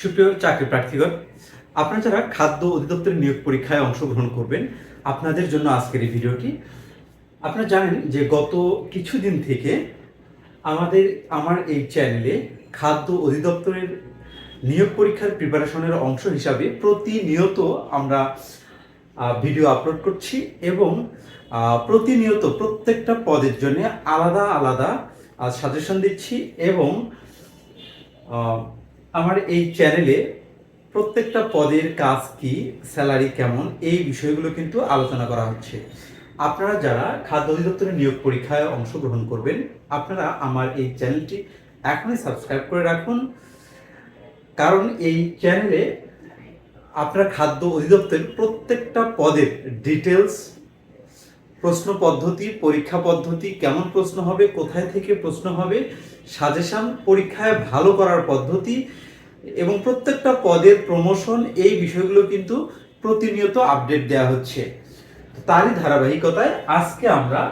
সুপ্রিয় চাকরি প্রার্থীগণ, আপনারা যারা খাদ্য অধিদপ্তরের নিয়োগ পরীক্ষায় অংশগ্রহণ করবেন, আপনাদের জন্য আজকের এই ভিডিওটি। আপনারা জানেন যে গত কিছুদিন থেকে আমাদের, আমার এই চ্যানেলে খাদ্য অধিদপ্তরের নিয়োগ পরীক্ষার প্রিপারেশনের অংশ হিসাবে প্রতিনিয়ত আমরা ভিডিও আপলোড করছি এবং প্রতিনিয়ত প্রত্যেকটা পদের জন্য আলাদা আলাদা সাজেশন দিচ্ছি এবং আমার এই চ্যানেলে প্রত্যেকটা পদের কাজ কি স্যালারি কেমন, এই বিষয়গুলো কিন্তু আলোচনা করা হচ্ছে। আপনারা যারা খাদ্য অধিদপ্তরের নিয়োগ পরীক্ষায় অংশগ্রহণ করবেন, আপনারা আমার এই চ্যানেলটি এখনই সাবস্ক্রাইব করে রাখুন। কারণ এই চ্যানেলে আপনারা খাদ্য অধিদপ্তরের প্রত্যেকটা পদের ডিটেলস প্রশ্ন পদ্ধতি, পরীক্ষা পদ্ধতি, কেমন প্রশ্ন হবে, কোথায় থেকে প্রশ্ন হবে সাজেশন পরীক্ষায় ভালো করার পদ্ধতি এবং প্রত্যেকটা পদের প্রমোশন এই বিষয়গুলো কিন্তু প্রতিনিয়ত আপডেট দেওয়া হচ্ছে। তারই ধারাবাহিকতায় আজকে আমরা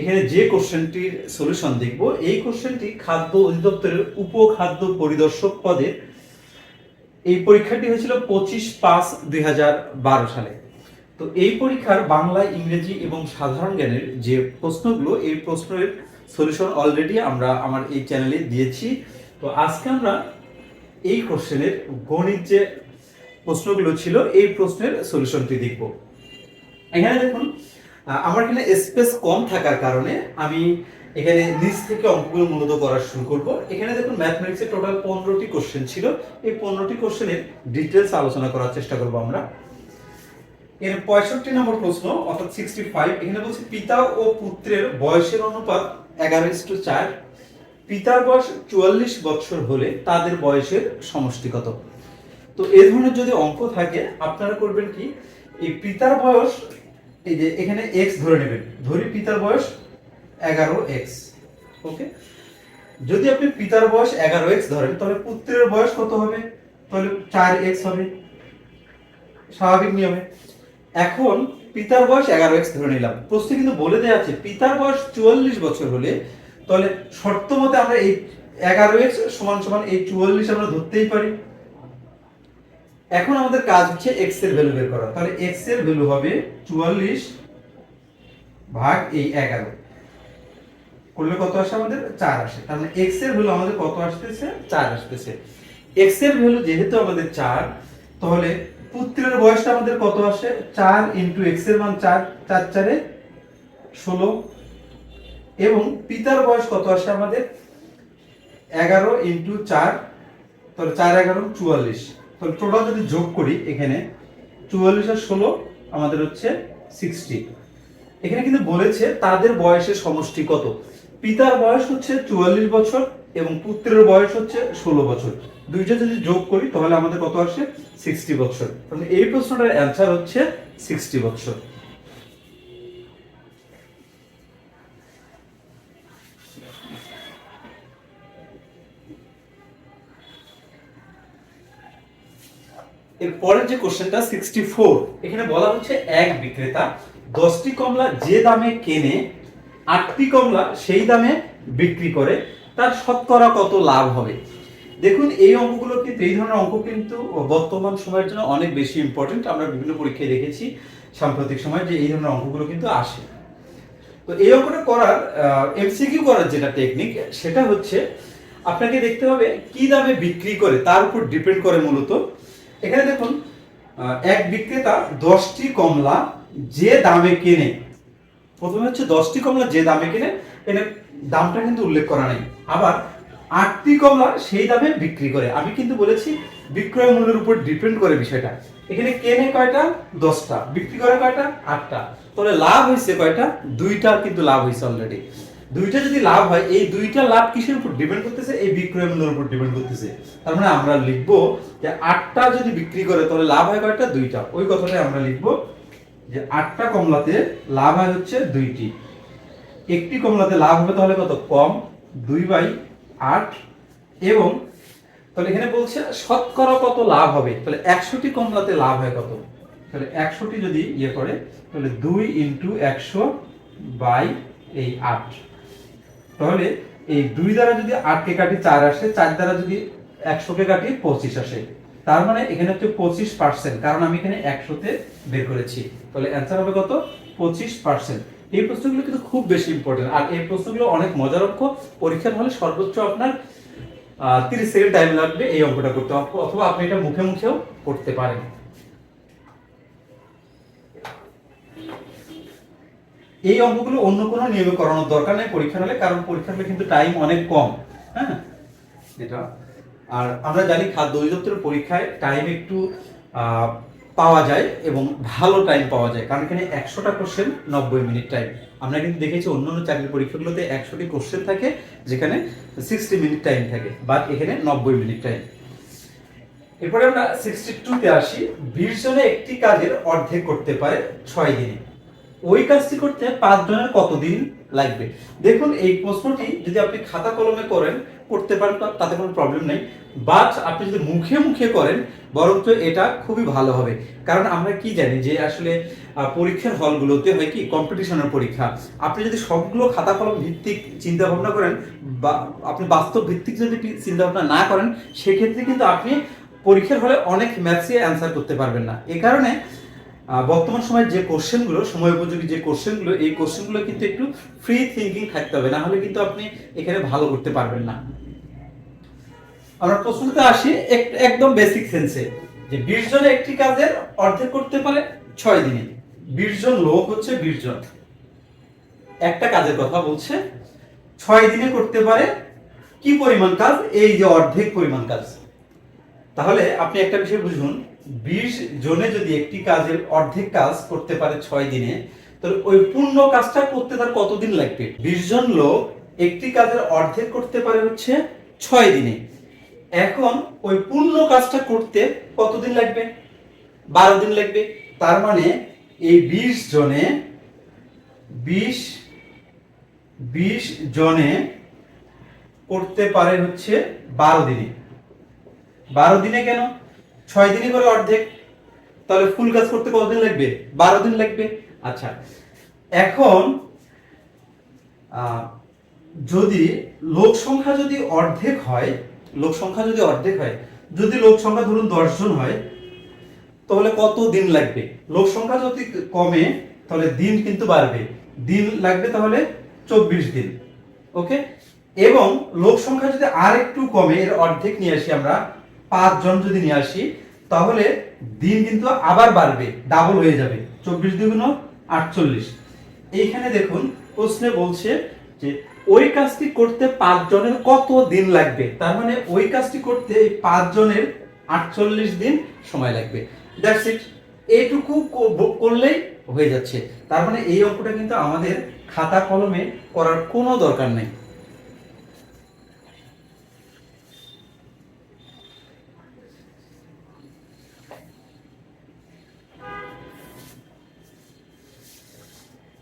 এখানে যে কোশ্চেনটির সলিউশন দেখব, এই কোশ্চেনটি খাদ্য অধিদপ্তরের উপখাদ্য পরিদর্শক পদের। এই পরীক্ষাটি হয়েছিল পঁচিশ পাঁচ দুই সালে। তো এই পরীক্ষার বাংলা, ইংরেজি এবং সাধারণ জ্ঞানের যে প্রশ্নগুলো, এই প্রশ্নের সলিউশন অলরেডি আমরা আমার এই চ্যানেলে দিয়েছি। তো আজকে আমরা এই কোশ্চেনের গণিত যে প্রশ্নগুলো ছিল, এই প্রশ্নের সলিউশনটি দেখব। এখানে দেখুন আমার এখানে স্পেস কম থাকার কারণে আমি এখানে নিচ থেকে অঙ্কগুলো মূলত করা শুরু করব। এখানে দেখুন ম্যাথমেটিক্সের টোটাল পনেরোটি কোশ্চেন ছিল। এই পনেরোটি কোশ্চেনের ডিটেলস আলোচনা করার চেষ্টা করব আমরা। এর পঁয়ষট্টি নম্বর প্রশ্ন, অর্থাৎ সিক্সটি ফাইভ এখানে বলছে পিতা ও পুত্রের বয়সের অনুপাত এগারো ইস্টু চার। পিতার বয়স চুয়াল্লিশ বছর হলে তাদের বয়সের সমষ্টি কত তো এ ধরনের যদি অঙ্ক থাকে, আপনারা করবেন কি? এই পিতার বয়স, এই যে এখানে এক্স ধরে নেবেন। ধরি পিতার বয়স এগারো এক্স ওকে? যদি আপনি পিতার বয়স এগারো এক্স ধরেন, তাহলে পুত্রের বয়স কত হবে? তাহলে চার এক্স হবে। স্বাভাবিক নিয়মে। এখন পিতার বয়স এগারো এক্স ধরে নিলাম। প্রশ্নে কিন্তু বলে দেওয়া আছে, পিতার বয়স চুয়াল্লিশ বছর হলে, তাহলে শর্ত মতে আমরা এই এগারো এক্স সমান সমান এই চুয়াল্লিশ আমরা ধরতেই পারি। এখন আমাদের কাজ হচ্ছে এক্সের ভ্যালু বের করা। তাহলে এক্সের ভ্যালু হবে চুয়াল্লিশ ভাগ এই এগারো। করলে কত আসে আমাদের? চার আসে। তার মানে এক্সের ভ্যালু আমাদের কত আসতেছে? চার আসতেছে। এক্সের ভ্যালু যেহেতু আমাদের চার, তাহলে পুত্রের বয়সটা আমাদের কত আসে? চার ইন্টু এক্সের মান চার চার চারে ষোলো। এবং পিতার বয়স কত আসে আমাদের? এগারো ইন্টু চার, তাহলে চার, এগারো, চুয়াল্লিশ। তাহলে টোটাল যদি যোগ করি এখানে, চুয়াল্লিশ আর ষোলো আমাদের হচ্ছে সিক্সটি এখানে কিন্তু বলেছে তাদের বয়সের সমষ্টি কত? পিতার বয়স হচ্ছে চুয়াল্লিশ বছর এবং পুত্রের বয়স হচ্ছে ষোলো বছর। দুইটা যদি যোগ করি, তাহলে আমাদের কত আসে? সিক্সটি বছর। তাহলে এই প্রশ্নটার অ্যান্সার হচ্ছে সিক্সটি বছর। এর পরের যে কোশ্চেনটা সিক্সটি ফোর এখানে বলা হচ্ছে এক বিক্রেতা, দশটি কমলা যে দামে কেনে, আটটি কমলা সেই দামে বিক্রি করে। তার শতকরা কত লাভ হবে? দেখুন, এই অঙ্কগুলো কিন্তু, এই ধরনের অঙ্ক কিন্তু বর্তমান সময়ের জন্য অনেক বেশি ইম্পর্টেন্ট আমরা বিভিন্ন পরীক্ষায় দেখেছি সাম্প্রতিক সময় যে এই ধরনের অঙ্কগুলো কিন্তু আসে। তো এই অঙ্কটা করার এমসিকিউ করার যেটা টেকনিক সেটা হচ্ছে আপনাকে দেখতে হবে কি দামে বিক্রি করে, তার উপর ডিপেন্ড করে মূলত। এখানে দেখুন এক বিক্রেতা দশটি কমলা যে দামে কেনে। প্রথমে হচ্ছে দশটি কমলা যে দামে কেনে এখানে দামটা কিন্তু উল্লেখ করা নাই। আবার আটটি কমলা সেই দামে বিক্রি করে। আমি কিন্তু বলেছি, বিক্রয় মূল্যের উপর ডিপেন্ড করে বিষয়টা। এখানে কেনে কয়টা? দশটা। বিক্রি করে কয়টা? আটটা। তাহলে লাভ হয়েছে কয়টা? দুইটা কিন্তু লাভ হয়েছে অলরেডি দুইটা যদি লাভ হয়, এই দুইটা লাভ কিসের উপর ডিপেন্ড করতেছে? এই বিক্রয় মূল্যের উপর ডিপেন্ড করতেছে। তার মানে আমরা লিখব যে আটটা যদি বিক্রি করে, তাহলে লাভ হয় কয়টা? দুইটা। ওই কথাটাই আমরা লিখব যে আটটা কমলাতে লাভ হয় হচ্ছে দুইটি। একটি কমলাতে লাভ হবে তাহলে কত? কম দুই বাই আট এবং তাহলে এখানে বলছে শতকরা কত লাভ হবে? তাহলে একশোটি কমলাতে লাভ হয় কত? তাহলে একশোটি যদি ইয়ে করে, তাহলে দুই ইন্টু একশো বাই এই আট। তাহলে এই দুই দ্বারা যদি আটকে কাটি চার আসে, চার দ্বারা যদি একশোকে কাটিয়ে পঁচিশ আসে। তার মানে এখানে হচ্ছে পঁচিশ পার্সেন্ট কারণ আমি এখানে একশোতে বের করেছি। তাহলে অ্যান্সার হবে কত? পঁচিশ পার্সেন্ট এই প্রশ্নগুলো কিন্তু খুব বেশি ইম্পর্টেন্ট আর এই প্রশ্নগুলো অনেক মজার অঙ্ক। পরীক্ষার হলে সর্বোচ্চ আপনার তিরিশ সেকেন্ড টাইম লাগবে এই অঙ্কটা করতে। অথবা আপনি এটা মুখে মুখেও করতে পারেন। এই অঙ্কগুলো অন্য কোনো নিয়মে করানোর দরকার নেই পরীক্ষার হলে, কারণ পরীক্ষার হলে কিন্তু টাইম অনেক কম। হ্যাঁ? এটা। আর আমরা জানি খাদ্য অধিদপ্তরের পরীক্ষায় টাইম একটু পাওয়া যায় এবং ভালো টাইম পাওয়া যায়। কারণ এখানে একশোটা কোশ্চেন নব্বই মিনিট টাইম আমরা কিন্তু দেখেছি অন্য অন্য চাকরির পরীক্ষাগুলোতে একশোটি কোশ্চেন থাকে, যেখানে সিক্সটি মিনিট টাইম থাকে বাট এখানে নব্বই মিনিট টাইম এরপরে আমরা সিক্সটি টুতে আসি। বিশ জনে একটি কাজের অর্ধেক করতে পারে ছয় দিনে। ওই কাজটি করতে পাঁচ জনের কতদিন লাগবে? দেখুন, এই প্রশ্নটি যদি আপনি খাতা কলমে করেন, করতে পারেন, তাতে কোনো প্রবলেম নেই। বাট আপনি যদি মুখে মুখে করেন, বরঞ্চ এটা খুবই ভালো হবে। কারণ আমরা কি জানি যে আসলে পরীক্ষার হলগুলোতে হয় কি কম্পিটিশনের পরীক্ষা। আপনি যদি সবগুলো খাতা কলম ভিত্তিক চিন্তা ভাবনা করেন, বা আপনি বাস্তব ভিত্তিক যদি চিন্তা ভাবনা না করেন, সেক্ষেত্রে কিন্তু আপনি পরীক্ষার হলে অনেক ম্যাথসে অ্যান্সার করতে পারবেন না। এ কারণে বর্তমান সময়ে যে কোশ্চেনগুলো সময় উপযোগী যে কোশ্চেনগুলো এই কোশ্চেনগুলো কিন্তু একটু ফ্রি থিঙ্কিং থাকতে হবে। না হলে কিন্তু আপনি এখানে ভালো করতে পারবেন না। আমরা প্রশ্নতে আসি একদম বেসিক সেন্সে যে বিশ জনে একটি কাজের অর্ধেক করতে পারে ছয় দিনে। বিশ জন লোক হচ্ছে বিশ জন একটা কাজের কথা বলছে, ছয় দিনে করতে পারে কি পরিমাণ কাজ? এই যে অর্ধেক পরিমাণ কাজ। তাহলে আপনি একটা বিষয় বুঝুন বিশ জনে যদি একটি কাজের অর্ধেক কাজ করতে পারে ছয় দিনে, তাহলে ওই পূর্ণ কাজটা করতে তার কতদিন লাগবে? বিশ জন লোক একটি কাজের অর্ধেক করতে পারে হচ্ছে ছয় দিনে। এখন ওই পূর্ণ কাজটা করতে কতদিন লাগবে? বারো দিন লাগবে। তার মানে এই বিশ জনে, বিশ বিশ জনে করতে পারে হচ্ছে বারো দিনে। বারো দিনে কেন? ছয় দিনে করে অর্ধেক। তাহলে ফুল কাজ করতে কতদিন লাগবে? বারো দিন লাগবে। আচ্ছা এখন যদি লোক সংখ্যা যদি অর্ধেক হয় লোক সংখ্যা যদি অর্ধেক হয়, যদি লোক সংখ্যা ধরুন দশ জন হয়, তাহলে কত দিন লাগবে? লোক সংখ্যা যদি কমে, তাহলে দিন কিন্তু বাড়বে। দিন লাগবে তাহলে চব্বিশ দিন, ওকে? এবং লোক সংখ্যা যদি আর একটু কমে, এর অর্ধেক নিয়ে আসি আমরা, পাঁচ জন যদি নিয়ে আসি, তাহলে দিন কিন্তু আবার বাড়বে ডাবল হয়ে যাবে, চব্বিশ দ্বিগুণ আটচল্লিশ। এইখানে দেখুন, প্রশ্নে বলছে যে ওই কাজটি করতে পাঁচ জনের কত দিন লাগবে? তার মানে ওই কাজটি করতে এই পাঁচ জনের আটচল্লিশ দিন সময় লাগবে। দ্যাটস ইট এইটুকু করলেই হয়ে যাচ্ছে। তার মানে এই অঙ্কটা কিন্তু আমাদের খাতা কলমে করার কোনো দরকার নেই।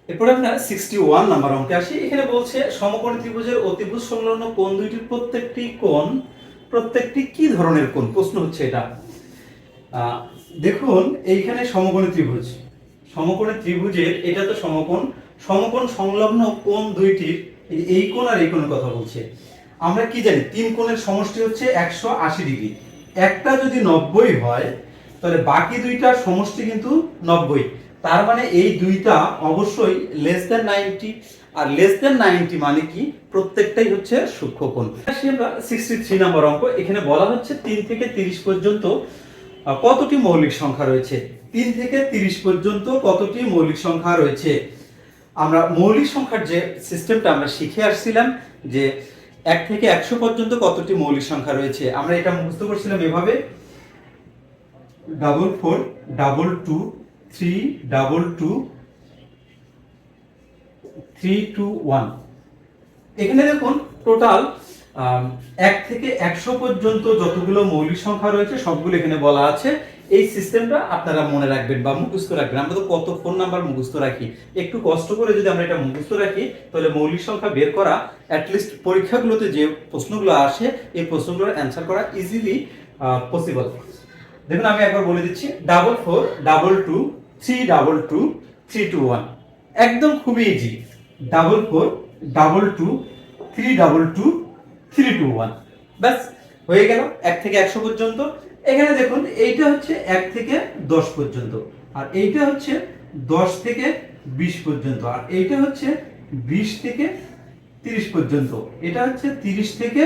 এরপরে আপনার সিক্সটি ওয়ান নাম্বার অঙ্কে আসি। এখানে বলছে, সমকোণী ত্রিভুজের অতিভুজ সংলগ্ন কোণ দুইটির প্রত্যেকটি কোণ, প্রত্যেকটি কি ধরনের কোণ? প্রশ্ন হচ্ছে এটা। দেখুন, এইখানে সমকোণী ত্রিভুজ। সমকোণী ত্রিভুজের, এটা তো সমকোণ। সমকোণ সংলগ্ন কোণ দুইটির এই কোণ আর এই কোণের কথা বলছে। আমরা কি জানি? তিন কোণের সমষ্টি হচ্ছে একশো আশি ডিগ্রি। একটা যদি নব্বই হয়, তাহলে বাকি দুইটার সমষ্টি কিন্তু নব্বই। তার মানে এই দুইটা অবশ্যই লেস দেন নাইনটি আর লেস দেন নাইনটি মানে কি? প্রত্যেকটাই হচ্ছে সূক্ষ্মকোণ। আসি সিক্সটি থ্রি নম্বর অঙ্ক। এখানে বলা হচ্ছে তিন থেকে তিরিশ পর্যন্ত কতটি মৌলিক সংখ্যা রয়েছে? তিন থেকে তিরিশ পর্যন্ত কতটি মৌলিক সংখ্যা রয়েছে? আমরা মৌলিক সংখ্যার যে সিস্টেমটা আমরা শিখে আসছিলাম যে এক থেকে একশো পর্যন্ত কতটি মৌলিক সংখ্যা রয়েছে, আমরা এটা মুখস্থ করছিলাম এভাবে। Double four double two three double two three two one এখানে দেখুন টোটাল এক থেকে একশো পর্যন্ত যতগুলো মৌলিক সংখ্যা রয়েছে, সবগুলো এখানে বলা আছে। এই সিস্টেমটা আপনারা মনে রাখবেন বা মুখস্থ রাখবেন। আমরা তো কত ফোন নাম্বার মুখস্থ রাখি। একটু কষ্ট করে যদি আমরা এটা মুখস্থ রাখি, তাহলে মৌলিক সংখ্যা বের করা অ্যাটলিস্ট পরীক্ষাগুলোতে যে প্রশ্নগুলো আসে, এই প্রশ্নগুলোর অ্যান্সার করা ইজিলি পসিবল দেখুন, আমি একবার বলে দিচ্ছি double four double two three double two three two one একদম খুবই easy double four double two three double two three two one ব্যাস, হয়ে গেল এক থেকে একশো পর্যন্ত। এখানে দেখুন, এইটা হচ্ছে এক থেকে দশ পর্যন্ত আর এইটা হচ্ছে দশ থেকে বিশ পর্যন্ত আর এইটা হচ্ছে বিশ থেকে তিরিশ পর্যন্ত। এটা হচ্ছে তিরিশ থেকে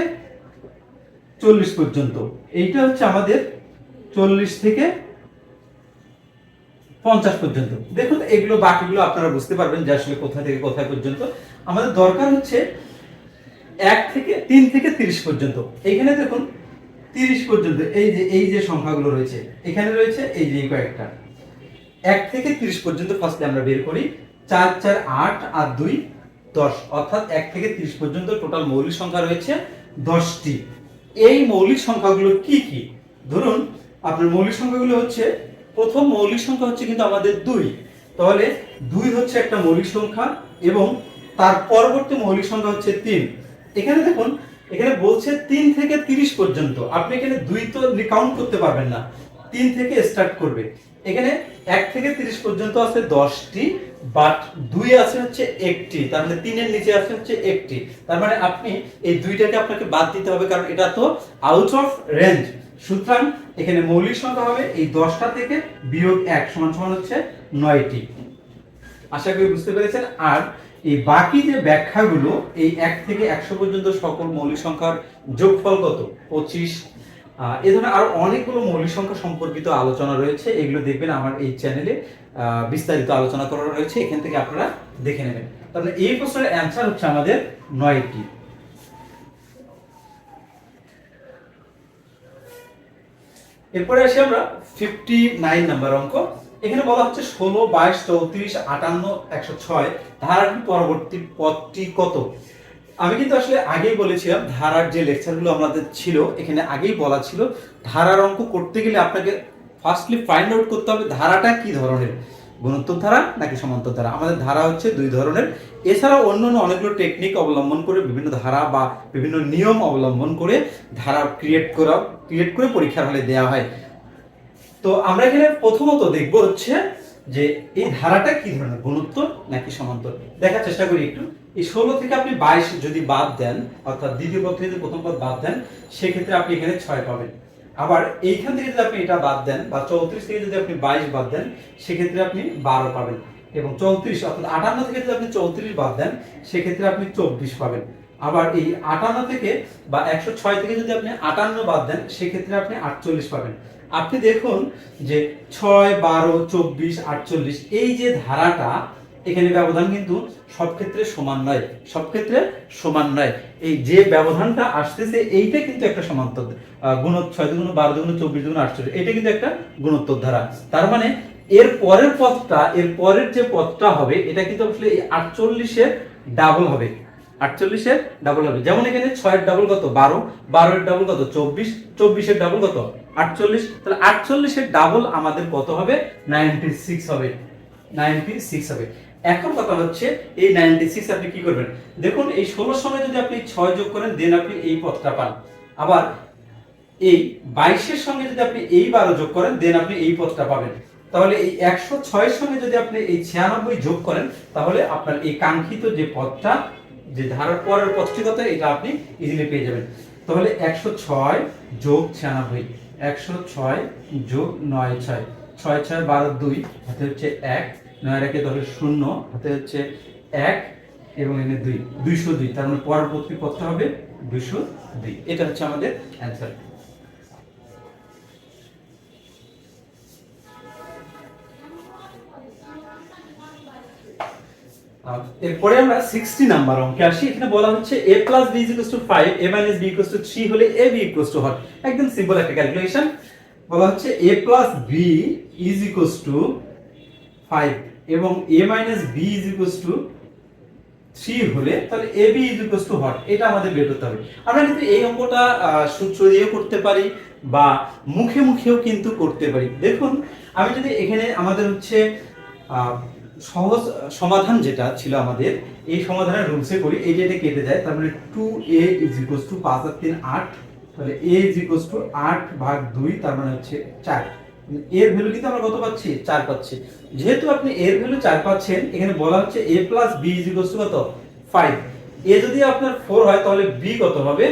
চল্লিশ পর্যন্ত। এইটা হচ্ছে আমাদের চল্লিশ থেকে পঞ্চাশ পর্যন্ত। দেখুন, এগুলো, বাকিগুলো আপনারা বুঝতে পারবেন যে আসলে কোথা থেকে কোথায় পর্যন্ত। আমাদের দরকার হচ্ছে এক থেকে, তিন থেকে তিরিশ পর্যন্ত। এখানে দেখুন, তিরিশ পর্যন্ত, এই যে এই যে সংখ্যাগুলো রয়েছে, এখানে রয়েছে এই যে কয়েকটা। এক থেকে তিরিশ পর্যন্ত ফার্স্টে আমরা বের করি, চার চার, আট আর দুই, দশ। অর্থাৎ এক থেকে তিরিশ পর্যন্ত টোটাল মৌলিক সংখ্যা রয়েছে দশটি। এই মৌলিক সংখ্যাগুলো কি কি? ধরুন, আপনার মৌলিক সংখ্যাগুলো হচ্ছে প্রথম মৌলিক সংখ্যা হচ্ছে কিন্তু আমাদের দুই। তাহলে দুই হচ্ছে একটা মৌলিক সংখ্যা এবং তার পরবর্তী মৌলিক সংখ্যা হচ্ছে তিন। এখানে দেখুন, এখানে বলছে তিন থেকে তিরিশ পর্যন্ত। আপনি এখানে দুই তো কাউন্ট করতে পারবেন না। তিন থেকে স্টার্ট করবে। এখানে এক থেকে তিরিশ পর্যন্ত আছে দশটি বাট দুই আছে হচ্ছে একটি। তার মানে তিনের নিচে আছে হচ্ছে একটি। তার মানে আপনি এই দুইটাকে আপনাকে বাদ দিতে হবে, কারণ এটা তো আউট অফ রেঞ্জ সুতরাং এখানে মৌলিক সংখ্যা হবে এই দশটা থেকে বিয়োগ এক সমান সমান হচ্ছে নয়টি। আশা করি বুঝতে পেরেছেন? আর এই বাকি যে ব্যাখ্যাগুলো, এই এক থেকে একশো পর্যন্ত সকল মৌলিক সংখ্যার যোগফল কত? পঁচিশ। এ ধরনের আরও অনেকগুলো মৌলিক সংখ্যা সম্পর্কিত আলোচনা রয়েছে। এগুলো দেখবেন আমার এই চ্যানেলে বিস্তারিত আলোচনা করা রয়েছে। এখান থেকে আপনারা দেখে নেবেন। তাহলে এই প্রশ্নের অ্যান্সার হচ্ছে আমাদের নয়টি। এরপরে আসি আমরা ফিফটি নাইন নাম্বার অঙ্ক। এখানে বলা হচ্ছে ষোলো, বাইশ, চৌত্রিশ, আটান্ন, একশো ছয়। ধারাটির পরবর্তী পদটি কত? আমি কিন্তু আসলে আগেই বলেছিলাম, ধারার যে লেকচারগুলো আমাদের ছিল, এখানে আগেই বলা ছিল, ধারার অঙ্ক করতে গেলে আপনাকে ফার্স্টলি ফাইন্ড আউট করতে হবে ধারাটা কি ধরনের? গুণোত্তর ধারা নাকি সমান্তর ধারা? আমাদের ধারা হচ্ছে দুই ধরনের। এছাড়াও অন্য অন্য অনেকগুলো টেকনিক অবলম্বন করে, বিভিন্ন ধারা বা বিভিন্ন নিয়ম অবলম্বন করে ধারা ক্রিয়েট করা ক্রিয়েট করে পরীক্ষার হলে দেওয়া হয়। তো আমরা এখানে প্রথমত দেখব হচ্ছে যে এই ধারাটা কি ধরনের গুণোত্তর নাকি সমান্তর? দেখার চেষ্টা করি একটু। এই ষোলো থেকে আপনি বাইশ যদি বাদ দেন, অর্থাৎ দ্বিতীয় থেকে যদি প্রথম পদ বাদ দেন, সেক্ষেত্রে আপনি এখানে ছয় পাবেন। আবার এইখান থেকে যদি আপনি এটা বাদ দেন বা চৌত্রিশ থেকে যদি আপনি বাইশ বাদ দেন, সেক্ষেত্রে আপনি বারো পাবেন। এবং চৌত্রিশ, অর্থাৎ আটান্ন থেকে যদি আপনি চৌত্রিশ বাদ দেন, সেক্ষেত্রে আপনি চব্বিশ পাবেন। আবার এই আটান্ন থেকে বা একশো ছয় থেকে যদি আপনি আটান্ন বাদ দেন, সেক্ষেত্রে আপনি আটচল্লিশ পাবেন। আপনি দেখুন যে ছয়, বারো, চব্বিশ, আটচল্লিশ, এই যে ধারাটা, এখানে ব্যবধান কিন্তু সব ক্ষেত্রে সমান নয়। সব ক্ষেত্রে সমান নয়। এই যে ব্যবধানটা আসতেছে, এইটা কিন্তু একটা সমান্তর গুণ ছয় দুগুণ বারো, দুগুণ চব্বিশ, দুগুণ আটচল্লিশ, এটা কিন্তু একটা গুণোত্তর ধারা। তার মানে এর পরের পথটা, এর পরের যে পথটা হবে, এটা কিন্তু আসলে আটচল্লিশের ডাবল হবে। আটচল্লিশের ডাবল হবে। যেমন এখানে ছয়ের ডাবল কত? বারো। বারোর ডাবল কত? চব্বিশ। চব্বিশের ডাবল কত? আটচল্লিশ। তাহলে আটচল্লিশের ডাবল আমাদের কত হবে? নাইনটি সিক্স হবে। নাইনটি সিক্স হবে। এখন কথা হচ্ছে, এই নাইনটি সিক্স আপনি কি করবেন? দেখুন, এই ষোলোর সময় যদি আপনি ছয় যোগ করেন দেন আপনি এই পথটা পান। আবার এই বাইশের সঙ্গে যদি আপনি এই বারো যোগ করেন দেন আপনি এই পথটা পাবেন। তাহলে এই একশো ছয়ের সঙ্গে যদি আপনি এই ছিয়ানব্বই যোগ করেন, তাহলে আপনার এই কাঙ্ক্ষিত যে পথটা যে ধারার পরের পথটি কত, এটা আপনি ইজিলি পেয়ে যাবেন। তাহলে একশো ছয় যোগ ছিয়ানব্বই, একশো ছয় যোগ নয় ছয়। ছয় ছয় বারো দুই, হাতে হচ্ছে এক, নয় একে তাহলে শূন্য, হাতে হচ্ছে এক এবং এনে দুই। দুইশো দুই, তার মানে পরবর্তী পথটা হবে? দুইশো দুই। এটা হচ্ছে আমাদের অ্যান্সার এরপরে আমরা সিক্সটি নাম্বার অঙ্কে আসি। এখানে বলা হচ্ছে A plus B five B two হলে এ বি টু একদম সিম্পল একটা ক্যালকুলেশন বলা হচ্ছে A plus B two five এবং A minus B two three হলে তাহলে এ বি টু হট এটা আমাদের বের করতে হবে। আমরা কিন্তু এই অঙ্কটা সূত্র দিয়েও করতে পারি বা মুখে মুখেও কিন্তু করতে পারি। দেখুন, আমি যদি এখানে আমাদের হচ্ছে সহজ সমাধান যেটা ছিল আমাদের, এই সমাধানের রুলসে করি, এই যে এটা কেটে যায়, তার মানে two A is equal to পাঁচ আর তিন আট, তাহলে এ ইজ ইকুয়াল টু আট ভাগ দুই, তার মানে হচ্ছে চার। এর ভ্যালু কিন্তু আমরা কত পাচ্ছি? চার পাচ্ছি। যেহেতু আপনি এর ভ্যালু চার পাচ্ছেন, এখানে বলা হচ্ছে A plus B is equal to কত? ফাইভ এ যদি আপনার ফোর হয়, তাহলে বি কত হবে?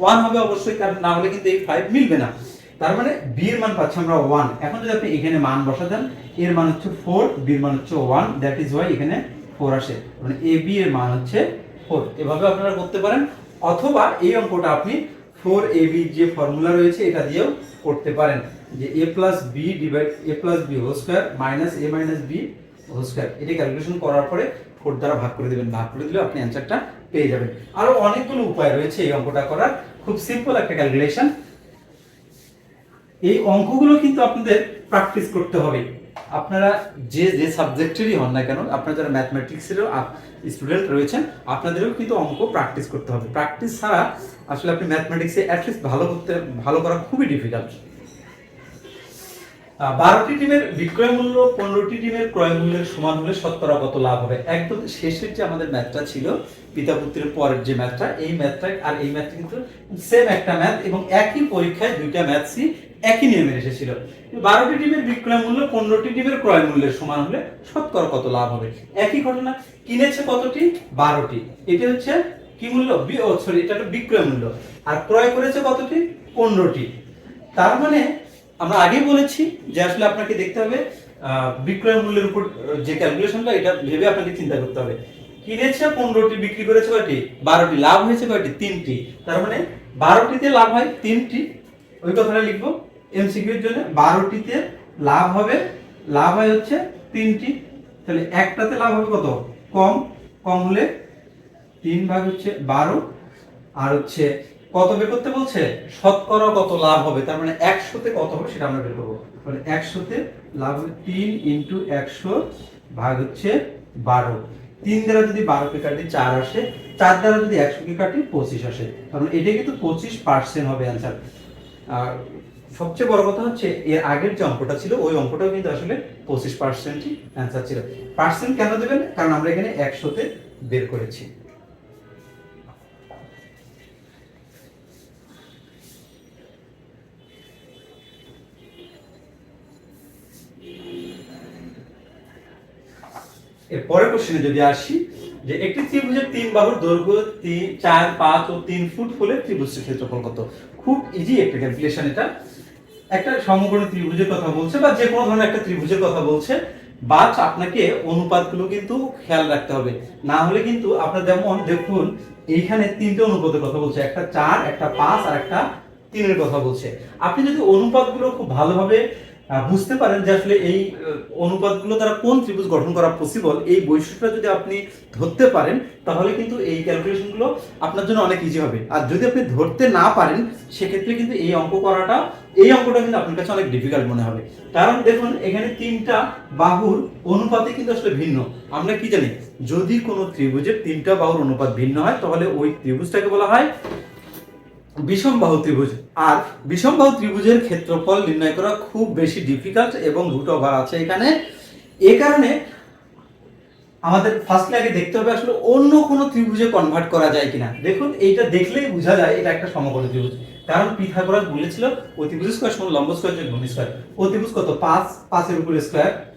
ওয়ান হবে অবশ্যই, কারণ না হলে কিন্তু এই ফাইভ মিলবে না। তার মানে বি এর মান পাচ্ছি আমরা ওয়ান এখন যদি আপনি এখানে মান বসা দেন, এর মান হচ্ছে ফোর বি এর মান হচ্ছে ওয়ান দ্যাট ইজ ওয়াই এখানে ফোর আসে। মানে এ বি এর মান হচ্ছে ফোর এভাবে আপনারা করতে পারেন। অথবা এই অঙ্কটা আপনি ফোর এ বি যে ফর্মুলা রয়েছে, এটা দিয়েও করতে পারেন। যে A plus B divide A plus B whole square minus A minus B whole square এটা ক্যালকুলেশন করার পরে ফোর দ্বারা ভাগ করে দেবেন। ভাগ করে দিলে আপনি অ্যান্সারটা পেয়ে যাবেন। আরও অনেকগুলো উপায় রয়েছে এই অঙ্কটা করার। খুব সিম্পল একটা ক্যালকুলেশন এই অঙ্কগুলো কিন্তু আপনাদের প্র্যাকটিস করতে হবে। আপনারা যে যে সাবজেক্টেরই হন না কেন, আপনারা যারা ম্যাথমেটিক্সেরও স্টুডেন্ট রয়েছেন, আপনাদেরও কিন্তু অঙ্ক প্র্যাকটিস করতে হবে। প্র্যাকটিস ছাড়া আসলে আপনি ম্যাথমেটিক্সে অ্যাটলিস্ট ভালো করতে, ভালো করা খুবই ডিফিকাল্ট বারোটি টিমের বিক্রয় মূল্য, পনেরোটি টিমের ক্রয় মূল্যের সমান হলে শতকরা কত লাভ হবে? একদম শেষের যে আমাদের ম্যাথটা ছিল পিতা পুত্রের পরের যে ম্যাথটা এই ম্যাথটা আর এই ম্যাথটা কিন্তু সেম একটা ম্যাথ এবং একই পরীক্ষায় দুইটা ম্যাথসই একই নিয়মে এসেছিল। বারোটি টিমের বিক্রয় মূল্য পনেরোটি টিমের ক্রয় মূল্যের সমান হলে শতকরা কত লাভ হবে? একই ঘটনা, কিনেছে কতটি? বারোটি। এটা হচ্ছে কি মূল্য? সরি এটা হলো বিক্রয় মূল্য। আর ক্রয় করেছে কতটি? পনেরোটি। তার মানে আমরা আগেই বলেছি যে আসলে আপনাকে দেখতে হবে বিক্রয় মূল্যের উপর যে ক্যালকুলেশনটা এটা ভেবে আপনাকে চিন্তা করতে হবে। কিনেছে, পনেরোটি বিক্রি করেছে কয়টি? বারোটি। লাভ হয়েছে কয়টি? তিনটি। তার মানে বারোটিতে লাভ হয় তিনটি। ওই কথাটা লিখব। এমসিকিউ এর জন্য বারোটিতে লাভ হবে, লাভ হয় হচ্ছে তিনটি। তাহলে একটাতে লাভ হবে কত? কম। কম হলে তিন ভাগ হচ্ছে বারো। আর হচ্ছে কত বের করতে বলছে? শতকরা কত লাভ হবে? তার মানে একশোতে কত হবে সেটা আমরা বের করব। তাহলে একশোতে লাভ হবে তিন ইন্টু একশো ভাগ হচ্ছে বারো। তিন দ্বারা যদি বারো বারোকে কাটি চার আসে, চার দ্বারা যদি একশোকে কাটি পঁচিশ আসে। তার মানে এটা কিন্তু পঁচিশ পার্সেন্ট হবে অ্যান্সার আর সবচেয়ে বড় কথা হচ্ছে, এর আগের যে অঙ্কটা ছিল, ওই অঙ্কটাও কিন্তু আসলে পঁচিশ পার্সেন্টই অ্যান্সার ছিল। পার্সেন্ট কেন দেবেন? কারণ আমরা এখানে একশোতে বের করেছি। এর পরের কোশ্চেনে যদি আসি, যে একটি ত্রিভুজের তিন বাহুর দৈর্ঘ্য তিন, চার, পাঁচ ও তিন ফুট হলে ত্রিভুজের ক্ষেত্রফল কত? খুব ইজি একটা ক্যালকুলেশন এটা। একটা সমকোণী ত্রিভুজের কথা বলছে বা যে কোনো ধরনের একটা ত্রিভুজের কথা বলছে বাট আপনাকে অনুপাতগুলো কিন্তু খেয়াল রাখতে হবে। না হলে কিন্তু আপনার যেমন, দেখুন, এইখানে তিনটে অনুপাতের কথা বলছে, একটা চার, একটা পাঁচ আর একটা তিনের কথা বলছে। আপনি যদি অনুপাতগুলো খুব ভালোভাবে বুঝতে পারেন যে আসলে এই অনুপাতগুলো দ্বারা কোন ত্রিভুজ গঠন করা পসিবল এই বৈশিষ্ট্যটা যদি আপনি ধরতে পারেন, তাহলে কিন্তু এই ক্যালকুলেশনগুলো আপনার জন্য অনেক ইজি হবে। আর যদি আপনি ধরতে না পারেন, সেক্ষেত্রে কিন্তু এই অঙ্ক করাটা, এই অঙ্কটা কিন্তু আপনার কাছে অনেক ডিফিকাল্ট মনে হবে। কারণ দেখুন, এখানে তিনটা বাহুর অনুপাতে কিন্তু আসলে ভিন্ন। আমরা কি জানি? যদি কোনো ত্রিভুজের তিনটা বাহুর অনুপাত ভিন্ন হয়, তাহলে ওই ত্রিভুজটাকে বলা হয় বিষমবাহু ত্রিভুজ। আর বিষমবাহু ত্রিভুজের ক্ষেত্রফল নির্ণয় করা খুব বেশি ডিফিকাল্ট এবং রুট ওভার আছে এখানে। এ কারণে আমাদের ফার্স্টলি আগে দেখতে হবে আসলে অন্য কোনো ত্রিভুজে কনভার্ট করা যায় কিনা। দেখুন, এইটা দেখলেই বোঝা যায় এটা একটা সমকোণী ত্রিভুজ। কারণ পিথাগোরাস বলেছিল অতিভুজ স্কয়ার সমান লম্ব স্কয়ার যোগ ভূমি স্কয়ার। অতিভুজ কত? পাঁচ, পাঁচের উপরে স্কয়ার।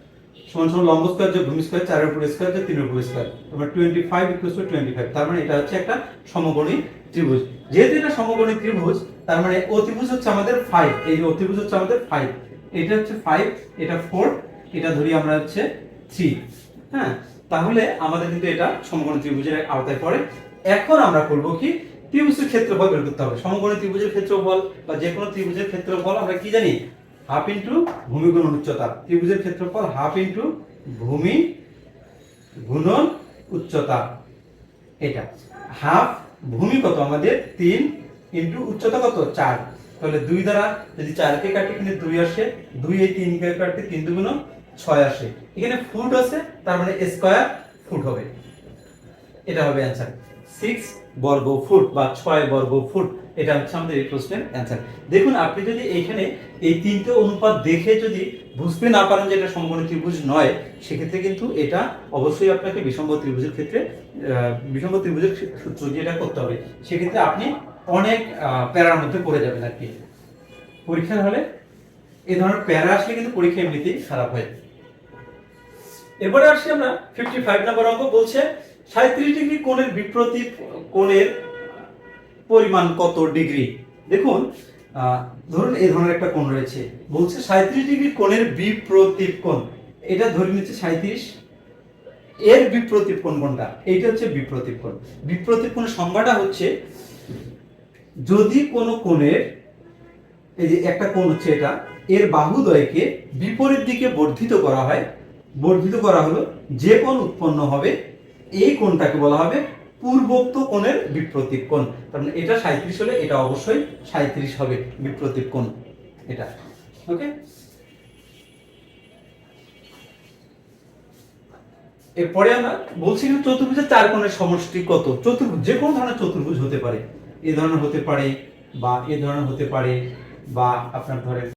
সমান সমান লম্ব স্কয়ার যোগ ভূমি স্কয়ার, চারের উপরে স্কয়ার যোগ তিনের উপরে স্কয়ার তোমার twenty five equal to twenty five তার মানে এটা হচ্ছে একটা সমকোণী ত্রিভুজ। যেহেতু এটা সমকোণী ত্রিভুজ, তার মানে অতিভুজ হচ্ছে আমাদের ফাইভ এই যে অতিভুজ হচ্ছে আমাদের ফাইভ এটা হচ্ছে ফাইভ এটা ফোর এটা ধরি আমরা হচ্ছে থ্রি হ্যাঁ? তাহলে আমাদের কিন্তু এটা সমকোণী ত্রিভুজের আওতায় পড়ে। এখন আমরা করব কি? ত্রিভুজের ক্ষেত্রফল বের করতে হবে। সমকোণী ত্রিভুজের ক্ষেত্রফল বা যে কোনো ত্রিভুজের ক্ষেত্রফল আমরা কি জানি? হাফ ইন্টু ভূমি গুণন উচ্চতা। ত্রিভুজের ক্ষেত্রফল হাফ ইন্টু ভূমি গুণন উচ্চতা। এটা। হাফ ভূমি কত? আমাদের তিন ইন্টু উচ্চতা কত? চার। তাহলে দুই দ্বারা যদি চারকে কাটি এখানে দুই আসে। দুই এই তিনকে কাটে তিন দুগুণ ছয় আসে। এখানে ফুট আছে, তার মানে স্কোয়ার ফুট হবে। এটা হবে অ্যান্সার। সিক্স বর্গ ফুট বা ছয় বর্গ ফুট এটা হচ্ছে আমাদের এই প্রশ্নের অ্যান্সার দেখুন আপনি যদি এইখানে এই তিনটে অনুপাত দেখে যদি বুঝতে না পারেন যে এটা সমকোণী ত্রিভুজ নয় সেক্ষেত্রে কিন্তু এটা অবশ্যই আপনাকে বিষম ত্রিভুজের ক্ষেত্রে আহ, বিষম ত্রিভুজের সূত্র দিয়ে এটা করতে হবে। সেক্ষেত্রে আপনি অনেক প্যারার মধ্যে পড়ে যাবেন আর কি। পরীক্ষার হলে এই ধরনের প্যারা আসলে কিন্তু পরীক্ষা এমনিতেই খারাপ হয়। এবারে আসছি আমরা ফিফটি ফাইভ নম্বর অঙ্ক বলছে সাঁত্রিশ ডিগ্রি কোণের বিপ্রতীপ কোণের পরিমাণ কত ডিগ্রি? দেখুন ধরুন এই ধরনের একটা কোণ রয়েছে। বলছে সাঁত্রিশ ডিগ্রি কোণের বিপ্রতীপ কোণ। এটা ধরে নিচ্ছে সাঁত্রিশ। এর বিপ্রতীপ কোণ কোনটা? এইটা হচ্ছে বিপ্রতীপ কোণ। বিপ্রতীপ কোণের সংজ্ঞাটা হচ্ছে, যদি কোনো কোণের, এই যে একটা কোণ হচ্ছে এটা, এর বাহুদ্বয়কে বিপরীত দিকে বর্ধিত করা হয়, বর্ধিত করা হলো যে কোণ উৎপন্ন হবে এই কোণটাকে বলা হবে পূর্বোক্ত কোণের বিপ্রতীপ কোণ। তার মানে এটা সাঁত্রিশ হলে এটা অবশ্যই সাঁত্রিশ হবে বিপ্রতীপ কোণ। এটা ওকে এরপরে আমরা বলছি যে চতুর্ভুজের চার কোণের সমষ্টি কত? চতুর্ভুজ, যে কোনো ধরনের চতুর্ভুজ হতে পারে। এ ধরনের হতে পারে বা এ ধরনের হতে পারে বা আপনার ধরেন